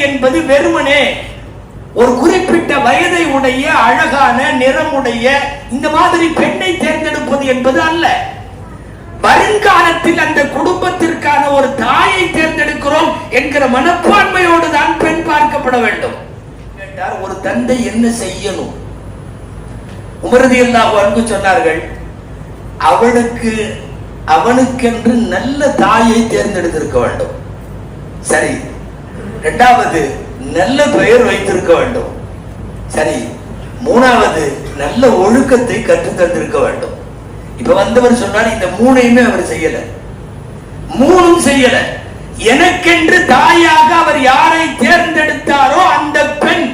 என்பது வெறுமனே ஒரு குறிப்பிட்ட வயதை உடைய அழகான நிறமுடைய இந்த மாதிரி பெண்ணை தேர்ந்தெடுப்பது என்பது அல்ல. வருங்காலத்தில் அந்த குடும்பத்திற்கான ஒரு தாயை தேர்ந்தெடுக்கிறோம் என்கிற மனப்பான்மையோடு தான் பெண் பார்க்கப்பட வேண்டும். கேட்டார் ஒரு தந்தை என்ன செய்யணும்? உமரதி எல்லாம் அன்பு சொன்னார்கள் அவளுக்கு அவனுக்கென்று நல்ல தாயை தேர்ந்தெடுத்திருக்க வேண்டும். சரி ரெண்டாவது நல்ல பெயர் வைத்திருக்க வேண்டும். சரி மூணாவது நல்ல ஒழுக்கத்தை கற்றுத்தந்திருக்க வேண்டும். இப்ப வந்தவர் சொன்னார் இந்த மூணையுமே அவர் செய்யல. மூணும் செய்யல. எனக்கென்று தாயாக அவர் யாரை தேர்ந்தெடுத்தாரோ அந்த பெண்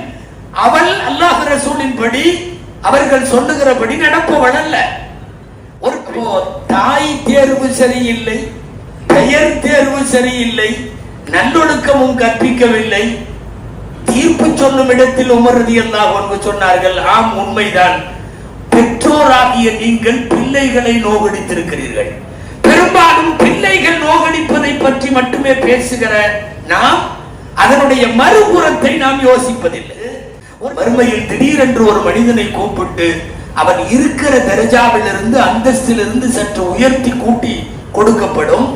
அவள் அல்லாஹ் ரசூலின் படி அவர்கள் சொல்லுகிறபடி நடப்பவள் அல்ல ஒரு தாய் தேர்வு சரியில்லை பெயர் தேர்வு சரியில்லை நல்லொழுக்கமும் கற்பிக்கவில்லை. தீர்ப்பு சொல்லும் இடத்தில் உமரதி அல்லாஹ் ஒன்று சொன்னார்கள் ஆம் உண்மைதான். பெற்றோராகிய நீங்கள் பிள்ளைகளை நோகடித்திருக்கிறீர்கள். பெரும்பாலும் பிள்ளைகள் நோகடிப்பதை பற்றி மட்டுமே பேசுகிற நாம் அதனுடைய மறுபுறத்தை நாம் யோசிப்பதில்லை. ஒரு வறுமையில் திடீரென்று ஒரு மனிதனை கூப்பிட்டு அவன் இருக்கிற தரஜாவிலிருந்து அந்தஸ்திலிருந்து சற்று உயர்த்தி கூட்டி கொடுக்கப்படும்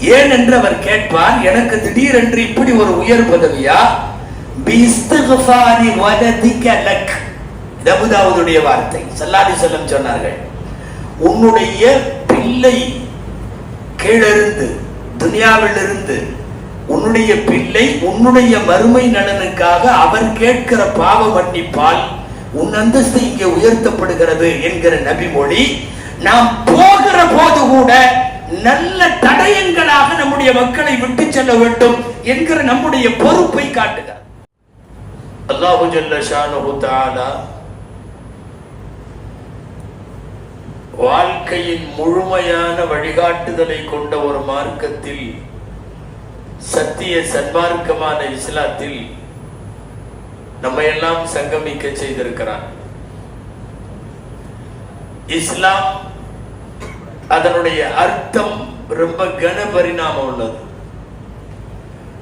ஏன் என்று அவர் கேட்பார் எனக்கு திடீரென்று இப்படி ஒரு உயர் பதவியா? பிஸ்திக்ஃபாரி வார்த்தை. சல்லாதி செல்லம் சொன்னார்கள் உன்னுடைய பிள்ளை கீழிருந்து துனியாவிலிருந்து உன்னுடைய பிள்ளை உன்னுடைய மறுமை நலனுக்காக அவர் கேட்கிற பாவ மன்னிப்பால் உன் அந்தஸ்து இங்கே உயர்த்தப்படுகிறது என்கிற நபிமொழி நாம் போகிற போது கூட நல்ல தடயங்களாக நம்முடைய மக்களை விட்டு செல்ல வேண்டும் என்கிற நம்முடைய பொறுப்பை காட்டுகிறார் அல்லாஹு ஜல்ல வாழ்க்கையின் முழுமையான வழிகாட்டுதலை கொண்ட ஒரு மார்க்கத்தில் சத்திய சன்மார்க்கமான இஸ்லாத்தில் நம்ம எல்லாம் சங்கமிக்க செய்திருக்கிறான். இஸ்லாம் அதனுடைய அர்த்தம் ரொம்ப கன பரிணாமம் உள்ளது.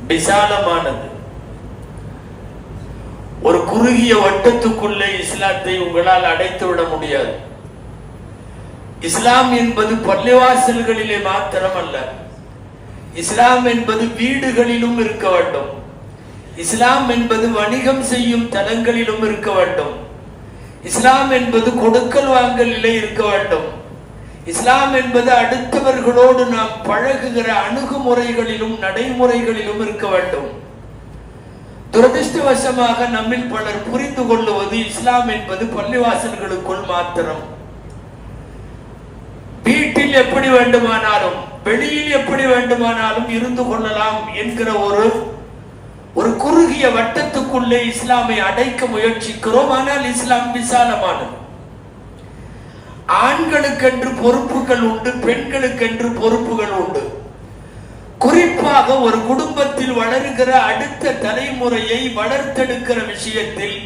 விசாலமானது. ஒரு குறுகிய வட்டத்துக்குள்ளே இஸ்லாத்தை உங்களால் அடைத்து விட முடியாது. இஸ்லாம் என்பது பள்ளிவாசல்களிலே மாத்திரம் அல்ல இஸ்லாம் என்பது வீடுகளிலும் இருக்க வேண்டும். இஸ்லாம் என்பது வணிகம் செய்யும் தலங்களிலும் இருக்க வேண்டும். இஸ்லாம் என்பது கொடுக்கல் வாங்கலிலே இருக்க வேண்டும். இஸ்லாம் என்பது அடுத்தவர்களோடு நாம் பழகுகிற அணுகுமுறைகளிலும் நடைமுறைகளிலும் இருக்க வேண்டும். துரதிருஷ்டவசமாக நம்மில் பலர் புரிந்து கொள்ளுவது இஸ்லாம் என்பது பள்ளிவாசல்களுக்குள் மாத்திரம். வீட்டில் எப்படி வேண்டுமானாலும் வெளியில் எப்படி வேண்டுமானாலும் இருந்து கொள்ளலாம் என்கிற ஒரு ஒரு குறுகிய வட்டத்துக்குள்ளே இஸ்லாமை அடைக்க முயற்சிக்கிறோம். ஆனால் இஸ்லாம் விசாலமானது. ஆண்களுக்கென்று பொறுப்புகள் உண்டு பெண்களுக்கென்று பொறுப்புகள் உண்டு. குறிப்பாக ஒரு குடும்பத்தில் வளருகிற அடுத்த தலைமுறையை வளர்த்தெடுக்கிற விஷயத்தில்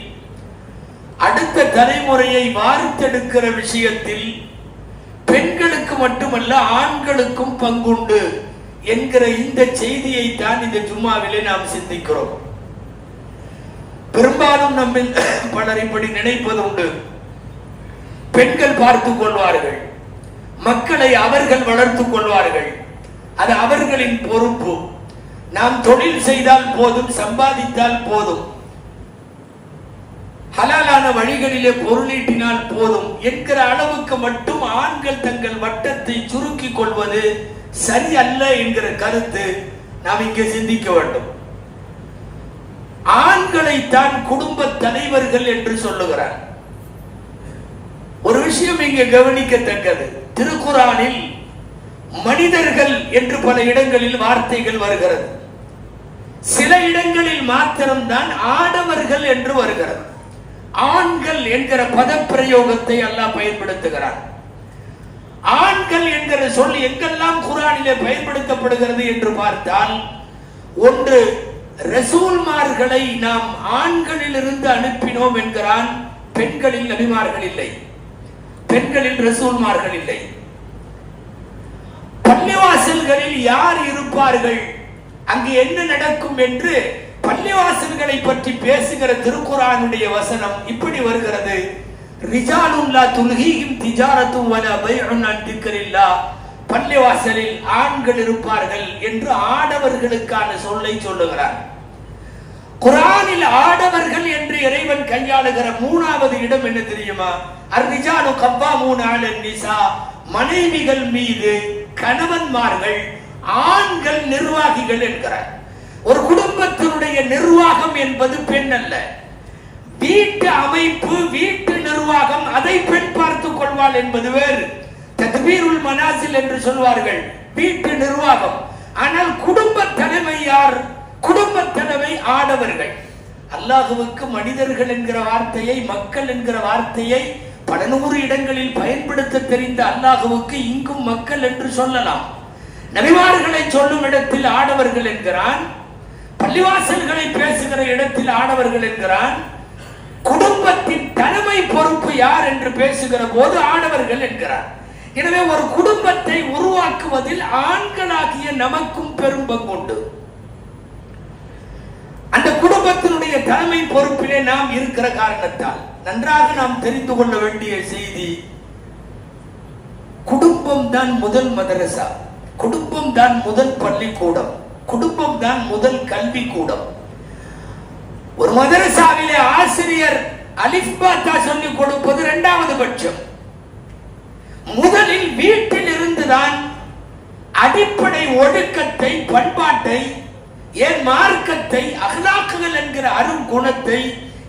அடுத்த தலைமுறையை வார்த்தெடுக்கிற விஷயத்தில் பெண்களுக்கு மட்டுமல்ல ஆண்களுக்கும் பங்குண்டு என்கிற இந்த செய்தியை தான் இந்த ஜும்மாவிலே நாம் சிந்திக்கிறோம். பெரும்பாலும் நம்மில் பலர் இப்படி நினைப்பது உண்டு. பெண்கள் பார்த்துக் கொள்வார்கள். மக்களை அவர்கள் வளர்த்துக் கொள்வார்கள். அது அவர்களின் பொறுப்பு. நாம் தொழில் செய்தால் போதும் சம்பாதித்தால் போதும். ஹலாலான வழிகளிலே பொருளீட்டினால் போதும். என்கிற அளவுக்கு மட்டும் ஆண்கள் தங்கள் வட்டத்தை சுருக்கிக் கொள்வது சரியல்ல என்கிற கருத்து நாம் இங்கே சிந்திக்க வேண்டும். ஆண்களைத்தான் குடும்ப தலைவர்கள் என்று சொல்லுகிறார். ஒரு விஷயம் இங்கே கவனிக்கத்தக்கது. திருக்குறானில் மனிதர்கள் என்று பல இடங்களில் வார்த்தைகள் வருகிறது. சில இடங்களில் மாத்திரம்தான் ஆடவர்கள் என்று வருகிறது. ஆண்கள் என்கிற பதப்பிரயோகத்தை அல்லாஹ் பயன்படுத்துகிறார் ஆண்கள் என்கிற சொல் எங்கெல்லாம் குரானிலே பயன்படுத்தப்படுகிறது என்று பார்த்தால் ஒன்று ரசூல்மார்களை நாம் ஆண்களிலிருந்து அனுப்பினோம் என்கிறான் பெண்களில் நபிமார்கள் இல்லை. பெண்களில் ரசூல்மார்கள் இல்லை. பள்ளிவாசல்களில் யார் இருப்பார்கள்? அங்கு என்ன நடக்கும் என்று பள்ளிவாசல்களை பற்றி பேசுகிற திருக்குறானுடைய வசனம் இப்படி வருகிறது. ரிஜாலுல்லா துல்ஹீஹிம் திஜாரத்தும் வல பைஉன் அன் திக்ரில்லா. பள்ளிவாசலில் ஆண்கள் இருப்பார்கள் என்று ஆடவர்களுக்கான சொல்லை சொல்லுகிறார். குரானில் ஆடவர்கள் என்று இறைவன் கையாளுகிற மூணாவது இடம் என்ன தெரியுமா? அர்ரிஜானு கப்பா மூணாள் நிசா. மனைவிகள் மீது கணவன்மார்கள் ஆண்கள் நிர்வாகிகள் என்கிறார். ஒரு குடும்பத்தினுடைய நிர்வாகம் என்பது பெண் அல்ல. வீட்டு அமைப்பு வீட்டு நிர்வாகம் அதை பெண் பார்த்துக் கொள்வாள் என்பது வேறு. தத்பீருல் மனாசில் என்று சொல்வார்கள் வீட்டு நிர்வாகம். ஆனால் குடும்ப தலைமை யார்? குடும்ப தலைமை ஆடவர்கள். அல்லாஹுவுக்கு மனிதர்கள் என்கிற வார்த்தையை மக்கள் என்கிற வார்த்தையை பல நூறு இடங்களில் பயன்படுத்த தெரிந்த அல்லாஹுவுக்கு இங்கும் மக்கள் என்று சொல்லலாம். நபிமார்களை சொல்லும் இடத்தில் ஆடவர்கள் என்கிறான். பள்ளிவாசல்களை பேசுகிற இடத்தில் ஆடவர்கள் என்கிறான். குடும்பத்தின் தலைமை பொறுப்பு யார் என்று பேசுகிற போது ஆடவர்கள் என்கிறார். எனவே ஒரு குடும்பத்தை உருவாக்குவதில் ஆண்களாகிய நமக்கும் பெரும் பங்குண்டு குடும்பத்தினுடைய தலைமை பொறுப்பிலே நாம் இருக்கிற காரணத்தால் நன்றாக நாம் தெரிந்து கொள்ள வேண்டிய செய்தி குடும்பம் தான் முதல் மதரசா குடும்பம் தான் முதல் பள்ளிக்கூடம் குடும்பம் தான் முதல் கல்வி கூடம் ஒரு மதரசாவிலே ஆசிரியர் அலிஃபாத்தா சொல்லிக் கொடுப்பது இரண்டாவது பட்சம். முதலில் வீட்டில் இருந்துதான் அடிப்படை ஒழுக்கத்தை பண்பாட்டை ஏன் மார்க்கத்தை அகலாக்குகள் என்கிற அரும் குணத்தை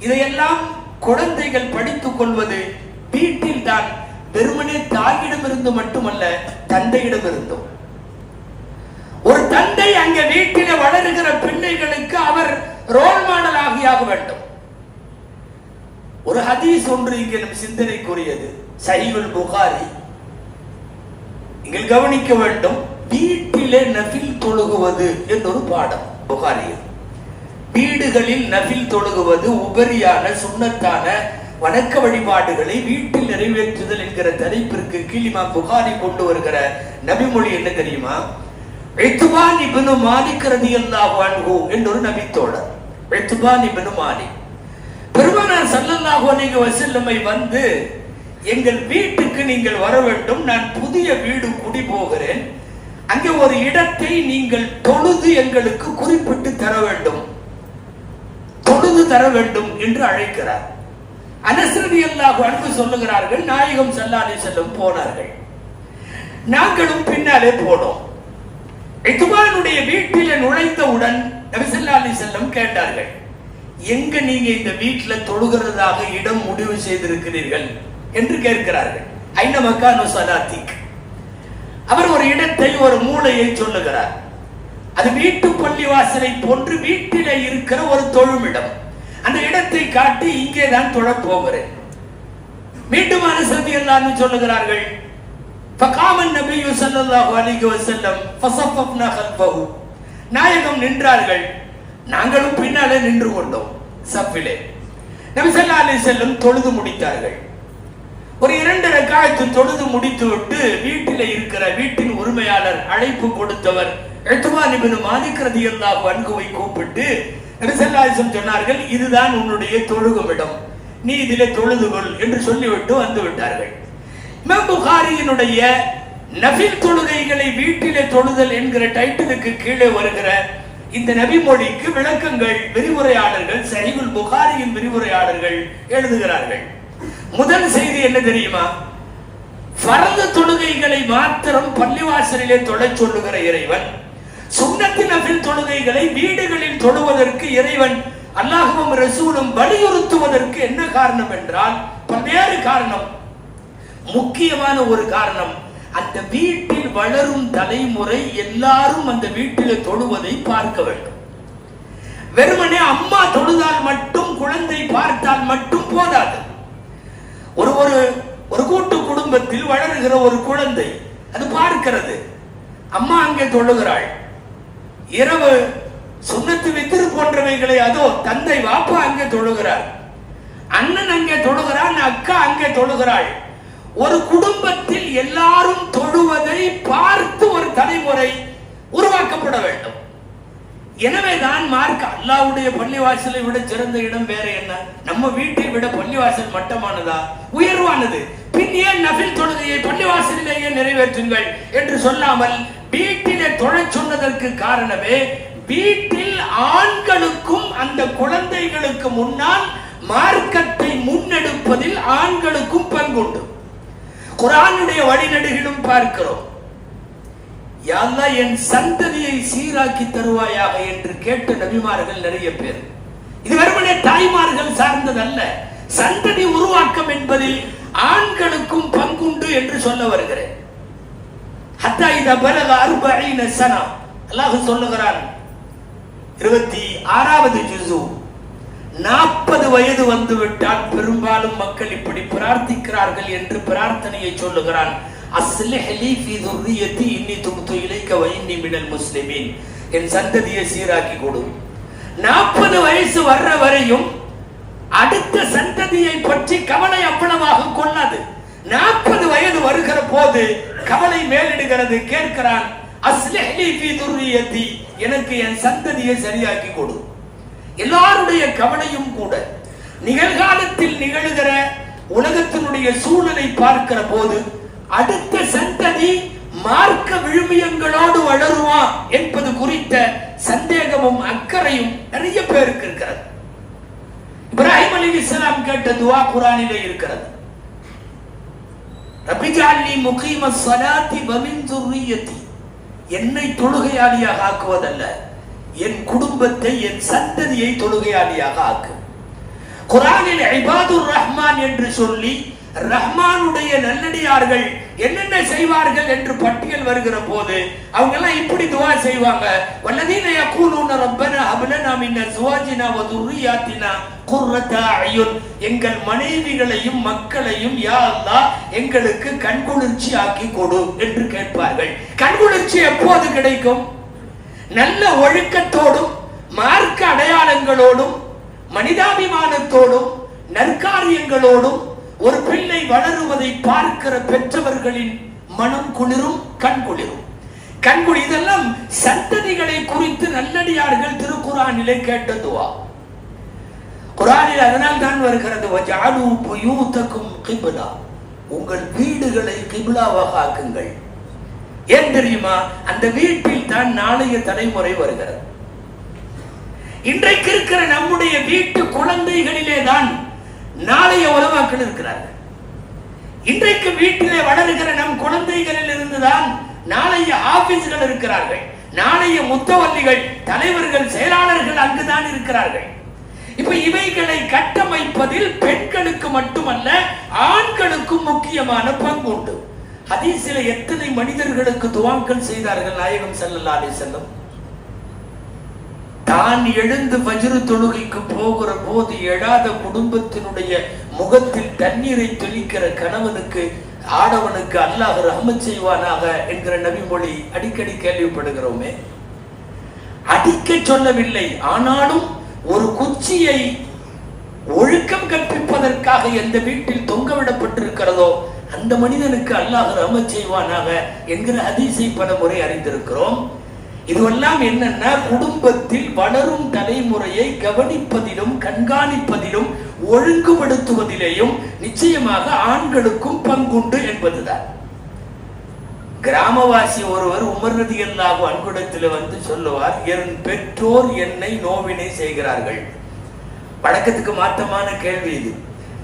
இதையெல்லாம் குழந்தைகள் படித்துக் கொள்வது வீட்டில் தான் வெறுமனே தாயிடமிருந்து மட்டுமல்ல தந்தையிடமிருந்தும். ஒரு தந்தை அங்க வீட்டில வளருகிற பிள்ளைகளுக்கு அவர் ரோல் மாடல் ஆகியாக வேண்டும். ஒரு ஹதீஸ் ஒன்று இங்கே நம் சிந்தனைக்குரியது. சைவல் புகாரி நீங்கள் கவனிக்க வேண்டும் வீட்டிலே நபில் தொழுகுவது என்றொரு பாடம். புகாரியில் வீடுகளில் நபில் தொழுகுவது உபரியான சுண்ணத்தான வணக்க வழிபாடுகளை வீட்டில் நிறைவேற்றுதல் என்கிற தலைப்பிற்கு கீழிமா புகாரி கொண்டு வருகிற நபிமொழி என்ன தெரியுமா? எத்துபான் இப்னு மாலிக் ரதி ரலியல்லாஹு அன்ஹு என்றொரு நபித்தோழர் எத்துபான் இப்னு மாலிக். பெருமானார் ஸல்லல்லாஹு அலைஹி வஸல்லமை வந்து எங்கள் வீட்டுக்கு நீங்கள் வர வேண்டும் நான் புதிய வீடு குடி போகிறேன். அங்கே ஒரு இடத்தை நீங்கள் தொழுது எங்களுக்கு குறிப்பிட்டு தர வேண்டும். தொழுது தர வேண்டும் என்று அழைக்கிறார். அனசரதி அல்லாஹ் அன்பு சொல்லுகிறார்கள் நாயகம் சல்லாலி செல்லும் போனார்கள். நாங்களும் பின்னாலே போனோம். இத்துமானுடைய வீட்டில நுழைந்தவுடன் நபிசல்லாலி செல்லம் கேட்டார்கள் எங்க நீங்க இந்த வீட்டுல தொழுகிறதாக இடம் முடிவு செய்திருக்கிறீர்கள்? என்று கேட்கிறார்கள். ஐன மக்கானு அவர் ஒரு இடத்தை ஒரு மூலையை சொல்லுகிறார். அது வீட்டு பள்ளி வாசலை போன்று வீட்டிலே இருக்கிற ஒரு தொழுமிடம். அந்த இடத்தை காட்டி இங்கே தான் தொழ போகிறேன் மீண்டும் அனுசரதி எல்லாரும் சொல்லுகிறார்கள் ஃபகாமன் நபியு ஸல்லல்லாஹு அலைஹி வஸல்லம் ஃபஸஃபஃப்னா கல்பஹு நாயகம் நின்றார்கள் நாங்களும் பின்னாலே நின்று கொண்டோம் சஃபிலே. நபி ஸல்லல்லாஹு அலைஹி வஸல்லம் தொழுது முடித்தார்கள். ஒரு இரண்டு ரக்காயத்து தொழுது முடித்து விட்டு வீட்டில் இருக்கிற வீட்டின் உரிமையாளர் அழைப்பு கொடுத்தவர் எத்துமான் இப்னு மாலிக் ரலியல்லாஹு கூப்பிட்டு நபி சொன்னார்கள் இதுதான் உன்னுடைய தொழுகும் இடம் நீ இதிலே தொழுது கொள் என்று சொல்லிவிட்டு வந்து விட்டார்கள். இமாம் புகாரியினுடைய நபில் தொழுகைகளை வீட்டிலே தொழுதல் என்கிற டைட்டிலுக்கு கீழே வருகிற இந்த நபி மொழிக்கு விளக்கங்கள் விரிவுரையாளர்கள் சரிவில் புகாரியின் விரிவுரையாளர்கள் எழுதுகிறார்கள். முதல் செய்தி என்ன தெரியுமா? பரந்த தொழுகைகளை மாத்திரம் பள்ளிவாசலிலே தொழச் சொல்லுகிற இறைவன் சுண்ணத்தின் தொழுகைகளை வீடுகளில் தொழுவதற்கு இறைவன் அல்லாஹும் ரசூலும் வலியுறுத்துவதற்கு என்ன காரணம் என்றால் பல்வேறு காரணம். முக்கியமான ஒரு காரணம் அந்த வீட்டில் வளரும் தலைமுறை எல்லாரும் அந்த வீட்டில் தொழுவதை பார்க்க வேண்டும். வெறுமனே அம்மா தொழுதால் மட்டும் குழந்தை பார்த்தால் மட்டும் போதாது. ஒரு ஒரு கூட்டு குடும்பத்தில் வளருகிற ஒரு குழந்தை அது பார்க்கிறது. அம்மா அங்கே தொழுகிறாள் இரவு சுண்ணத்து வித்திரு போன்றவைகளை அதோ தந்தை வாப்பா அங்கே தொழுகிறார். அண்ணன் அங்கே தொழுகிறான் அக்கா அங்கே தொழுகிறாள். ஒரு குடும்பத்தில் எல்லாரும் தொழுவதை பார்த்து ஒரு தலைமுறை உருவாக்கப்பட வேண்டும். எனவேதான் மார்க் அல்லாவுடைய பள்ளிவாசலை விட சிறந்த இடம் வேற என்ன? நம்ம வீட்டை விட பள்ளிவாசல் மட்டமானதா? உயர்வானது. பின் ஏன் நபில் தொழுகையை பள்ளிவாசலிலேயே நிறைவேற்றுங்கள் என்று சொல்லாமல் வீட்டிலே தொழச் சொன்னதற்கு காரணமே வீட்டில் ஆண்களுக்கும் அந்த குழந்தைகளுக்கு முன்னால் மார்க்கத்தை முன்னெடுப்பதில் ஆண்களுக்கும் பங்குண்டு. குரானுடைய வழிநடுகிலும் பார்க்கிறோம். யாழ்லா என் சந்ததியை சீராக்கி தருவாயாக என்று கேட்ட நபிமார்கள் நிறைய பேர். இது வெறுமனே தாய்மார்கள் சார்ந்ததல்ல. சந்ததி உருவாக்கம் என்பதில் ஆண்களுக்கும் பங்குண்டு என்று சொல்ல வருகிறேன். ஹத்தா இத பலக அர்பஈன சனா. அல்லாஹ் சொல்லுகிறான் இருபத்தி ஆறாவது ஜுசு நாற்பது வயது வந்து விட்டால் பெரும்பாலும் மக்கள் இப்படி பிரார்த்திக்கிறார்கள் என்று பிரார்த்தனையை சொல்லுகிறான். அஸ்லிஹ் லீ ஃபீ துர்ரியத்தி இன்னி துப்து இலைக்க வ இன்னி மினல் முஸ்லிமீன். என் சந்ததியை சீராக்கி கொடு. நாற்பது வயசு வர்ற வரையும் அடுத்த சந்ததியை பற்றி கவலை அப்பளமாக கொள்ளாது. நாற்பது வயது வருகிற போது கவலை மேலிடுகிறது கேட்கிறான் அஸ்லிஹ் லீ ஃபீ துர்ரியத்தி எனக்கு என் சந்ததியை சரியாக்கி கொடு. எல்லாருடைய கவலையும் கூட நிகழ்காலத்தில் நிகழுகிற உலகத்தினுடைய சூழலை பார்க்கிற போது அடுத்த சந்ததி மார்க்க விழுமியங்களோடு வளருமா என்பது குறித்த சந்தேகமும் அக்கறையும் நிறைய பேருக்கு இருக்கிறது. இப்ராஹிம் அலி இஸ்லாம் கேட்ட துவா குரானிலே இருக்கிறது. ரபிஜாலி முகீம சலாத்தி வமின் துர்ரியத்தி. என்னை தொழுகையாளியாக ஆக்குவதல்ல என் குடும்பத்தை என் சந்ததியை தொழுகையாளியாக ஆக்கு. குரானில் ஐபாதுர் ரஹ்மான் என்று சொல்லி ரஹ்மானுடைய நல்லடியார்கள் என்னென்ன செய்வார்கள் என்று பட்டியல் வருகிற போது அவங்க எல்லாம் இப்படி துவா செய்வாங்க. வல்லதீன யகூலுன ரப்பன ஹப்லனா மின் சுவாஜினா வ துர்ரியாத்தினா குர்ரத அயுன். எங்கள் மனைவிகளையும் மக்களையும் யா அல்லாஹ் எங்களுக்கு கண்குளிர்ச்சி ஆக்கி கொடு என்று கேட்பார்கள். கண்குளிர்ச்சி எப்போது கிடைக்கும்? நல்ல ஒழுக்கத்தோடும் மார்க்க அடையாளங்களோடும் மனிதாபிமானத்தோடும் நற்காரியங்களோடும் ஒரு பிள்ளை வளருவதை பார்க்கிற பெற்றவர்களின் மனம் குளிரும் கண் குளிரும். கண்குளி இதெல்லாம் சந்ததிகளை குறித்து நல்லடியார்கள் திருக்குறானிலே கேட்டதுவா. குரானில் அதனால் தான் வருகிறது வஜாலு புயூத்தக்கும் கிபிலா. உங்கள் வீடுகளை கிபிலாவாக ஆக்குங்கள். ஏன் தெரியுமா? அந்த வீட்டில் தான் நாளைய தலைமுறை வருகிறது. இன்றைக்கு இருக்கிற நம்முடைய வீட்டு குழந்தைகளிலே தான் நாளைய உலமாக்கள் இருக்கிறார்கள். இன்றைக்கு வீட்டிலே வளருகிற நம் குழந்தைகளில் இருந்துதான் நாளைய ஆபீஸ்கள் இருக்கிறார்கள். நாளைய முத்தவல்லிகள் தலைவர்கள் செயலாளர்கள் அங்குதான் இருக்கிறார்கள். இப்ப இவைகளை கட்டமைப்பதில் பெண்களுக்கு மட்டுமல்ல ஆண்களுக்கும் முக்கியமான பங்கு உண்டு. ஹதீஸில் எத்தனை மனிதர்களுக்கு துவாக்கள் செய்தார்கள் நாயகம் ஸல்லல்லாஹு செல்லும் தான் எழுந்து வஜ்ரு தொழுகைக்கு போகிற போது எழாத குடும்பத்தினுடைய முகத்தில் தண்ணீரை தெளிக்கிற கணவனுக்கு ஆடவனுக்கு அல்லாஹ் ரஹமத் செய்வானாக என்கிற நபிமொழி அடிக்கடி கேள்விப்படுகிறோமே. அடிக்க சொல்லவில்லை ஆனாலும் ஒரு குச்சியை ஒழுக்கம் கற்பிப்பதற்காக எந்த வீட்டில் தொங்கவிடப்பட்டிருக்கிறதோ அந்த மனிதனுக்கு அல்லாஹ் ரஹமத் செய்வானாக என்கிற அதிசய பல முறை அறிந்திருக்கிறோம். இதுவெல்லாம் என்னன்னா குடும்பத்தில் வளரும் தலைமுறையை கவனிப்பதிலும் கண்காணிப்பதிலும் ஒழுங்குபடுத்துவதிலேயும் நிச்சயமாக ஆண்களுக்கும் பங்குண்டு என்பதுதான். கிராமவாசி ஒருவர் உமர் ரதி அல்லாஹு அன்குடத்தில் வந்து சொல்லுவார் என் பெற்றோர் என்னை நோவினை செய்கிறார்கள். வழக்கத்துக்கு மாற்றமான கேள்வி இது.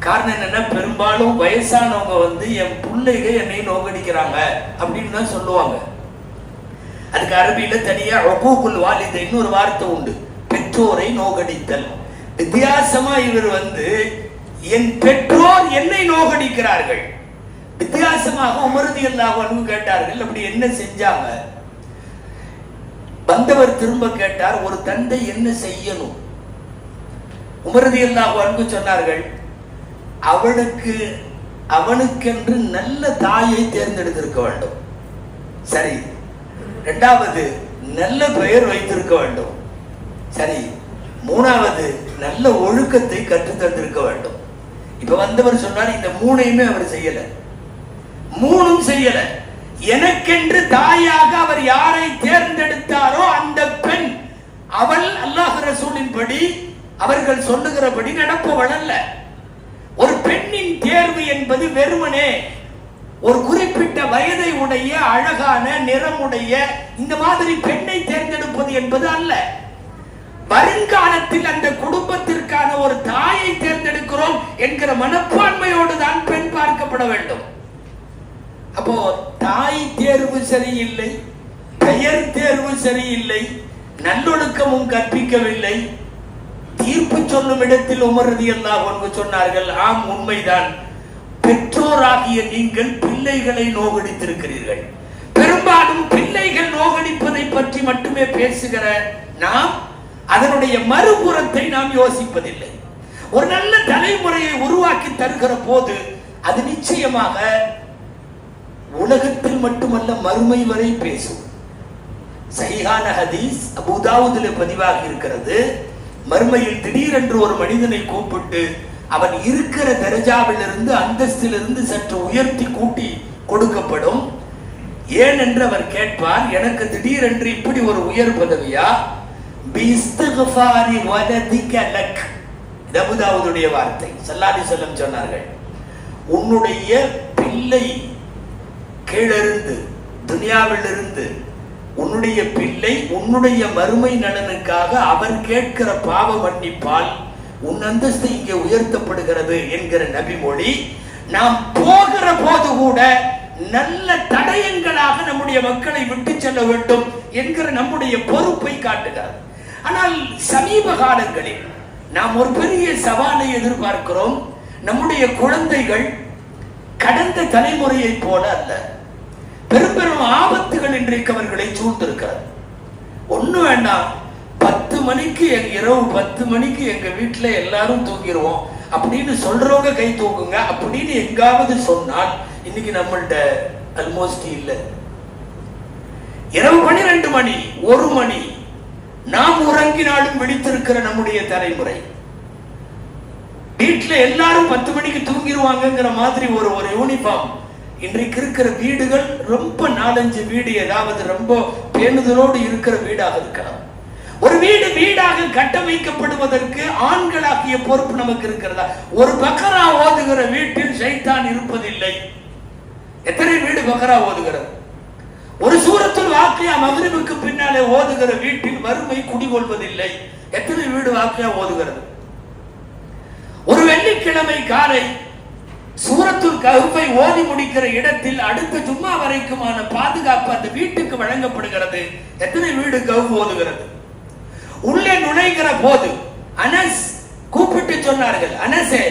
காரணம் என்னன்னா பெரும்பாலும் வயசானவங்க வந்து என் பிள்ளைகள் என்னை நோக்கடிக்கிறாங்க அப்படின்னு தான் சொல்லுவாங்க. அதுக்கு அரபியில தனியா ஒகூகுல் வாலித இன்னொரு வார்த்தை உண்டு. பெற்றோரை நோகடித்தல். வித்தியாசமா இவர் வந்து என் பெற்றோர் என்னை நோகடிக்கிறார்கள். வித்தியாசமாக உமருதி அல்லாஹ் கேட்டார்கள். அப்படி என்ன செஞ்சாங்க? வந்தவர் திரும்ப கேட்டார் ஒரு தந்தை என்ன செய்யணும்? உமரதி அல்லாஹ் அன்பு சொன்னார்கள் அவளுக்கு அவனுக்கென்று நல்ல தாயை தேர்ந்தெடுத்திருக்க வேண்டும். சரி ரெண்டாவது நல்ல பெயர் வைத்திருக்க வேண்டும். சரி மூணாவது நல்ல ஒழுக்கத்தை கற்றுத் தந்திருக்க வேண்டும். இப்ப வந்தவர் சொன்னார் இந்த மூணையுமே அவர் செய்யல. மூணும் செய்யல. எனக்கென்று தாயாக அவர் யாரை தேர்ந்தெடுத்தாரோ அந்த பெண் அவள் அல்லாஹ் ரசூலின்படி அவர்கள் சொல்லுகிறபடி நடப்பவள் அல்ல ஒரு பெண்ணின் தேர்வு என்பது வெறுமனே ஒரு குறிப்பிட்ட வயதை உடைய அழகான நிறமுடைய இந்த மாதிரி பெண்ணை தேர்ந்தெடுப்பது என்பது அல்ல. வருங்காலத்தில் அந்த குடும்பத்திற்கான ஒரு தாயை தேர்ந்தெடுக்கிறோம் என்கிற மனப்பான்மையோடு தான் பெண் பார்க்கப்பட வேண்டும். அப்போ தாய் தேர்வு சரியில்லை பெயர் தேர்வு சரியில்லை நல்லொழுக்கமும் கற்பிக்கவில்லை. தீர்ப்பு சொல்லும் இடத்தில் உமர்றது எல்லாம் ஒன்று சொன்னார்கள் ஆம் உண்மைதான். பெற்றோராகிய நீங்கள் பிள்ளைகளை நோகடித்திருக்கிறீர்கள். பெரும்பாலும் பிள்ளைகள் நோகடிப்பதை பற்றி மட்டுமே பேசுகிற நாம் அதனுடைய மறுபுறத்தை நாம் யோசிப்பதில்லை. ஒரு நல்ல தலைமுறையை உருவாக்கி தருகிற போது அது நிச்சயமாக உலகத்தில் மட்டுமல்ல மறுமை வரை பேசும். சைஹான ஹதீஸ் அபுதாவுதில் பதிவாகி இருக்கிறது. மறுமையில் திடீரென்று ஒரு மனிதனை கூப்பிட்டு அவன் இருக்கிற தரஜாவிலிருந்து அந்தஸ்திலிருந்து சற்று உயர்த்தி கூட்டி கொடுக்கப்படும். ஏனென்று அவர் கேட்பார் எனக்கு திடீரென்று இப்படி ஒரு உயர் பதவியா பிஸ்தகஃபாரி வார்த்தை. சல்லாதி செல்லம் சொன்னார்கள் உன்னுடைய பிள்ளை கீழிருந்து துனியாவிலிருந்து உன்னுடைய பிள்ளை உன்னுடைய மறுமை நலனுக்காக அவர் கேட்கிற பாவ மன்னிப்பால் உன் அந்தஸ்து இங்கே உயர்த்தப்படுகிறது என்கிற நபிமொழி நாம் போகிற போது கூட நல்ல தடயங்களாக நம்முடைய மக்களை விட்டு செல்ல வேண்டும் என்கிற நம்முடைய பொறுப்பை காட்டுகிறது ஆனால் சமீப காலங்களில் நாம் ஒரு பெரிய சவாலை எதிர்பார்க்கிறோம். நம்முடைய குழந்தைகள் கடந்த தலைமுறையை போல அல்ல. பெரும் பெரும் ஆபத்துகள் இன்றைக்கு அவர்களை சூழ்ந்திருக்கிறது. ஒண்ணு வேண்டாம் பத்து மணிக்கு எங்க இரவு பத்து மணிக்கு எங்க வீட்டுல எல்லாரும் தூங்கிடுவோம் அப்படின்னு சொல்றவங்க கை தூக்குங்க. அப்படின்னு எங்காவது சொன்னால் இன்னைக்கு நம்மள்ட அல்மோஸ்ட் இல்ல. இரவு பன்னிரெண்டு மணி ஒரு மணி நாம் உறங்கினாலும் விழித்திருக்கிற நம்முடைய தலைமுறை. வீட்டுல எல்லாரும் பத்து மணிக்கு தூங்கிடுவாங்கங்கிற மாதிரி ஒரு ஒரு யூனிஃபார்ம் இன்றைக்கு இருக்கிற வீடுகள் ரொம்ப நாலஞ்சு வீடு ஏதாவது ரொம்ப பேணுதலோடு இருக்கிற வீடாக இருக்கலாம். ஒரு வீடு வீடாக கட்டமைக்கப்படுவதற்கு ஆண்களாக்கிய பொறுப்பு நமக்கு இருக்கிறதா? ஒரு பக்கரா ஓதுகிற வீட்டில் சைத்தான் இருப்பதில்லை. எத்தனை வீடு பக்கரா ஓதுகிறது? ஒரு சூரத்தில் வாக்கியா மகிழ்வுக்கு பின்னாலே ஓதுகிற வீட்டில் வறுமை குடிகொள்வதில்லை. எத்தனை வீடு வாக்கியா ஓதுகிறது? ஒரு வெள்ளிக்கிழமை காலை சூரத்துல் ககுப்பை ஓதி முடிக்கிற இடத்தில் அடுத்த ஜும்மா வரைக்குமான பாதுகாப்பு அந்த வீட்டுக்கு வழங்கப்படுகிறது. எத்தனை வீடு கவு ஓதுகிறது? உள்ளே நுழைகிற போது அனஸ் கூப்பிட்டு சொன்னார்கள் அனசே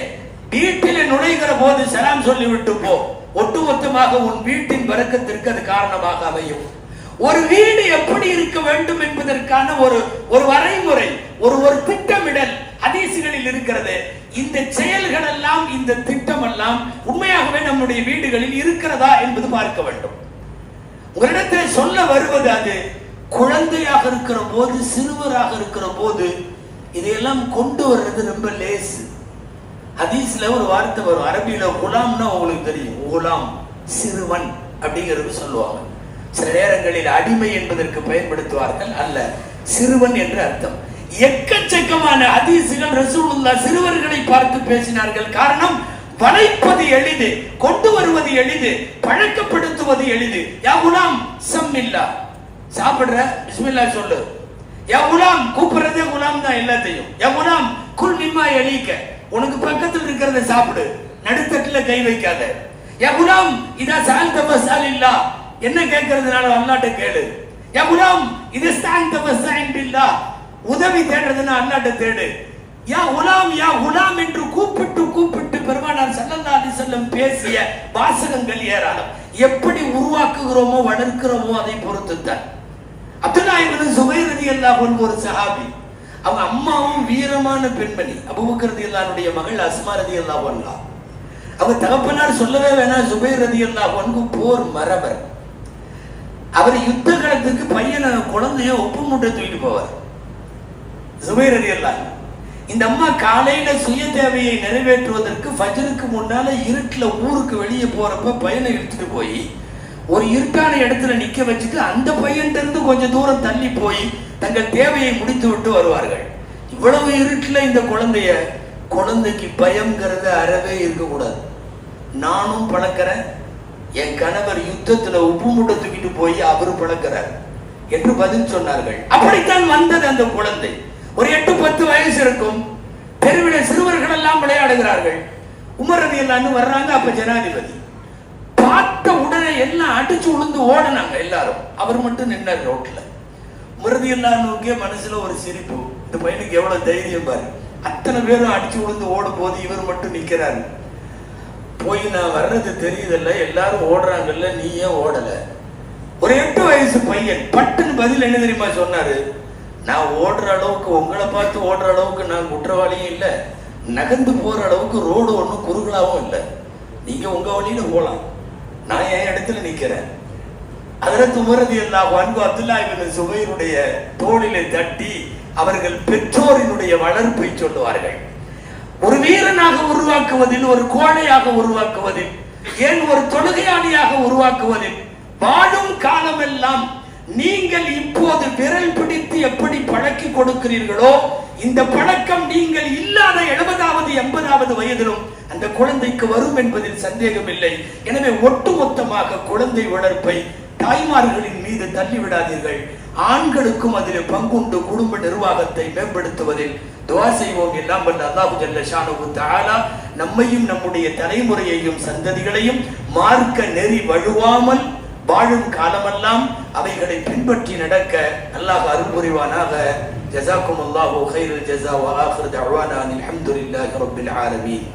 வீட்டிலே நுழைகிற போது சலாம் சொல்லிவிட்டு போ. ஒட்டுமொத்தமாக உன் வீட்டின் வரக்கத்திற்கு அது காரணமாக அமையும். ஒரு வீடு எப்படி இருக்க வேண்டும் என்பதற்கான ஒரு ஒரு வரைமுறை ஒரு ஒரு திட்டமிடல் ஹதீசுகளில் இருக்கிறது. இந்த செயல்கள் எல்லாம் இந்த திட்டம் எல்லாம் உண்மையாகவே நம்முடைய வீடுகளில் இருக்கிறதா என்பது பார்க்க வேண்டும். உங்களிடத்தில் சொல்ல வருவது அது குழந்தையாக இருக்கிற போது சிறுவராக இருக்கிற போது இதையெல்லாம் கொண்டு வர்றது ரொம்ப லேசு. ஹதீஸ்ல ஒரு வார்த்தை வரும். அரபியில குலாம்னா உங்களுக்கு தெரியும். குலாம் சிறுவன் அப்படிங்கிறது சொல்லுவாங்க. சில நேரங்களில் அடிமை என்பதற்கு பயன்படுத்துவார்கள் அல்ல. சிறுவன் என்று அர்த்தம். எக்கச்சக்கமான அதிசுகள் ரசூலுல்லா சிறுவர்களை பார்த்து பேசினார்கள். காரணம் வளைப்பது எளிது கொண்டு வருவது எளிது பழக்கப்படுத்துவது எளிது. யா குலாம் சம்மில்லா சாப்பிடுற? பிஸ்மில்லா சொல்லு. யா குலாம் கூப்பிடுறதே குலாம் தான் எல்லாத்தையும். என் குலாம் குல் நிம்மா எழிக்க உனக்கு பக்கத்தில் இருக்கிறத சாப்பிடு. நடுத்தட்டுல கை வைக்காத. யா குலாம் இதா சால் தபசால் இல்லா என்ன கேட்கறதுனால அல்லாட்ட கேளு. யா குலாம் இது ஸ்டாங் தபசாயின் இல்லா உதவி தேடுறதுன்னா அல்லாட்ட தேடு. யா உலாம் யா உலாம் என்று கூப்பிட்டு கூப்பிட்டு பெருமானார் சல்லல்லா அலி செல்லம் பேசிய வாசகங்கள் ஏராளம். எப்படி உருவாக்குகிறோமோ வளர்க்கிறோமோ அதை பொறுத்து தான் அப்துல்லா என்பது சுபைர் ரலியல்லாஹு அன்ஹு ஒரு சஹாபி. அவங்க அம்மாவும் வீரமான பெண்மணி. அபூபக்கர் ரலியல்லாஹுடைய மகள் அஸ்மா அலி அல்லாஹ் ஒன்லா அவங்க தகப்பனார் சொல்லவே வேணாம் சுபைர் அல்லாஹ் அன்ஹு போர் மரபர். அவர் யுத்த காலத்துக்கு பையனை குழந்தைய ஒப்பு மூட்டை தூக்கிட்டு போவார். சுபைர் அல்லாஹ் இந்த அம்மா காலையில சுய தேவையை நிறைவேற்றுவதற்கு ஃபஜருக்கு முன்னால இருட்டுல ஊருக்கு வெளியே போறப்ப பையனை எடுத்துட்டு போய் ஒரு இருட்டான இடத்துல நிக்க வச்சுட்டு அந்த பையன் இருந்து கொஞ்சம் தூரம் தள்ளி போய் தங்கள் தேவையை முடித்து விட்டு வருவார்கள். இவ்வளவு இருட்டுல இந்த குழந்தைய குழந்தைக்கு பயம்ங்கிறது அறவே இருக்கக்கூடாது. நானும் பழக்கிறேன். என் கணவர் யுத்தத்துல உப்பு மூட்டை தூக்கிட்டு போய் அவரு பழக்கிறார் என்று பதில் சொன்னார்கள். அப்படித்தான் வந்தது அந்த குழந்தை. ஒரு எட்டு பத்து வயசு இருக்கும். தெருவில சிறுவர்கள் எல்லாம் விளையாடுகிறார்கள். உமரதி எல்லாம் வர்றாங்க அப்ப ஜனாதிபதி. பார்த்த எல்லாம் அடிச்சு உளுந்து ஓடினாங்க எல்லாரும். அவர் மட்டும் நின்னார் ரோட்ல. மிருதி எல்லாம் நோக்கிய மனசுல ஒரு சிரிப்பு. இந்த பையனுக்கு எவ்வளவு தைரியம் பாரு. அத்தனை பேரும் அடிச்சு விழுந்து ஓடும் போது இவர் மட்டும் நிக்கிறாரு. போய் நான் வர்றது தெரியுதல்ல எல்லாரும் ஓடுறாங்கல்ல நீ ஏன் ஓடல? ஒரு எட்டு வயசு பையன் பட்டுன்னு பதில் என்ன தெரியுமா சொன்னாரு? நான் ஓடுற அளவுக்கு உங்களை பார்த்து ஓடுற அளவுக்கு நான் குற்றவாளியும் இல்லை. நகர்ந்து போற அளவுக்கு ரோடு ஒன்றும் குறுகலாவும் இல்லை. நீங்க உங்க வழியில போகலாம் நான் என் இடத்துல நிக்கிறேன். அதற்கு உமரதி எல்லாம் அன்பு அப்துல்லா இபின் சுபைருடைய தோளிலே தட்டி அவர்கள் பெற்றோரினுடைய வளர்ப்பை சொல்லுவார்கள். ஒரு வீரனாக உருவாக்குவதில் ஒரு கோழையாக உருவாக்குவதில் ஏன் ஒரு தொழுகையாளியாக உருவாக்குவதில் வாழும் காலமெல்லாம் நீங்கள் இப்போது விரல் பிடித்து எப்படி பழக்கி கொடுக்கிறீர்களோ இந்த பழக்கம் நீங்கள் இல்லாத எழுபதாவது எண்பதாவது வயதிலும் அந்த குழந்தைக்கு வரும் என்பதில் சந்தேகமில்லை. எனவே ஒட்டுமொத்தமாக குழந்தை வளர்ப்பை தாய்மார்களின் மீது தள்ளிவிடாதீர்கள். ஆண்களுக்கும் அதில் பங்குண்டு குடும்ப நிர்வாகத்தை மேம்படுத்துவதில் துவா செய்வோம் எல்லாம் வல்ல அல்லாஹு ஜல்ல ஷானுஹு தாலா நம்மையும் நம்முடைய தலைமுறையையும் சந்ததிகளையும் மார்க்க நெறி வழுவாமல் வாழும் காலமெல்லாம் அவைகளை பின்பற்றி நடக்க அல்லாஹ் அருள் புரிவானாக ஜஸாக்கும் அல்லாஹு ஹைரு ஜசா வ ஆখির தஅவானா அல்ஹம்துலில்லாஹி ரப்பில் ஆலமீன்.